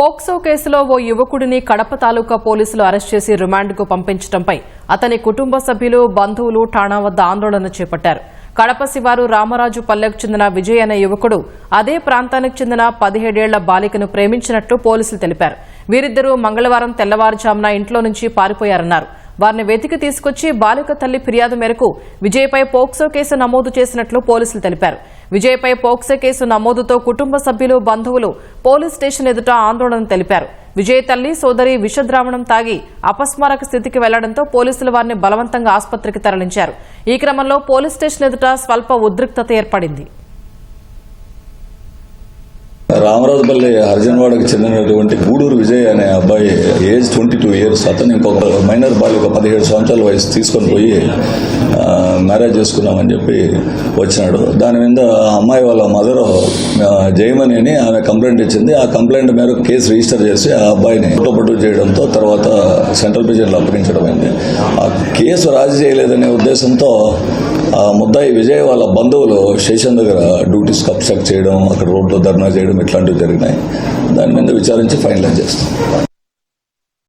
POCSO కేసులో ఓ యువకుడిని కడప తాలూకా పోలీసులు అరెస్ట్ చేసి రిమాండ్కు పంపించడంపై అతని కుటుంబ సభ్యులు బంధువులు ఠాణా వద్ద ఆందోళన చేపట్టారు. కడప శివారు రామరాజు పల్లెకు చెందిన విజయ్ అనే యువకుడు అదే ప్రాంతానికి చెందిన పదిహేడేళ్ళ బాలికను ప్రేమించినట్లు పోలీసులు తెలిపారు. వీరిద్దరూ మంగళవారం తెల్లవారుజామున ఇంట్లో నుంచి పారిపోయారన్నారు. వారిని వెతికి తీసుకొచ్చి బాలిక తల్లి ఫిర్యాదు మేరకు విజయ్పై పోక్సో కేసు నమోదు చేసినట్లు పోలీసులు తెలిపారు. విజయ్పై పోక్సో కేసు నమోదుతో కుటుంబ సభ్యులు బంధువులు పోలీస్ స్టేషన్ ఎదుట ఆందోళన తెలిపారు. విజయ్ తల్లి సోదరి విషద్రావణం తాగి అపస్మారక స్థితికి వెళ్ళడంతో పోలీసులు వారిని బలవంతంగా ఆసుపత్రికి తరలించారు. ఈ క్రమంలో పోలీస్ స్టేషన్ ఎదుట స్వల్ప ఉద్రిక్తత ఏర్పడింది. రామరాజుపల్లి అర్జున్వాడకు చెందినటువంటి గూడూరు విజయ్ అనే అబ్బాయి ఏజ్ ట్వంటీ టూ ఇయర్స్ అతను ఇంకొక మైనర్ బాలిక పదిహేడు సంవత్సరాల వయసు తీసుకొని పోయి మ్యారేజ్ చేసుకున్నామని చెప్పి వచ్చినాడు. దాని మీద ఆ అమ్మాయి వాళ్ళ మదర్ జయమణి అని ఆమె కంప్లైంట్ ఇచ్చింది. ఆ కంప్లైంట్ మేరకు కేసు రిజిస్టర్ చేసి ఆ అబ్బాయిని ఫోటోపట్టు చేయడంతో తర్వాత సెంట్రల్ ప్రిజన్లో అప్పగించడం అయింది. ఆ కేసు రాజీ చేయలేదనే ఉద్దేశంతో ముద్దాయి విజయ్ వాళ్ళ బంధువులు స్టేషన్ దగ్గర డ్యూటీస్ కబ్స్ట్రక్ట్ చేయడం అక్కడ రోడ్లో ధర్నా చేయడం ఇట్లాంటివి జరిగినాయి. దాని మీద విచారించి ఫైనలైజ్ చేస్తాం.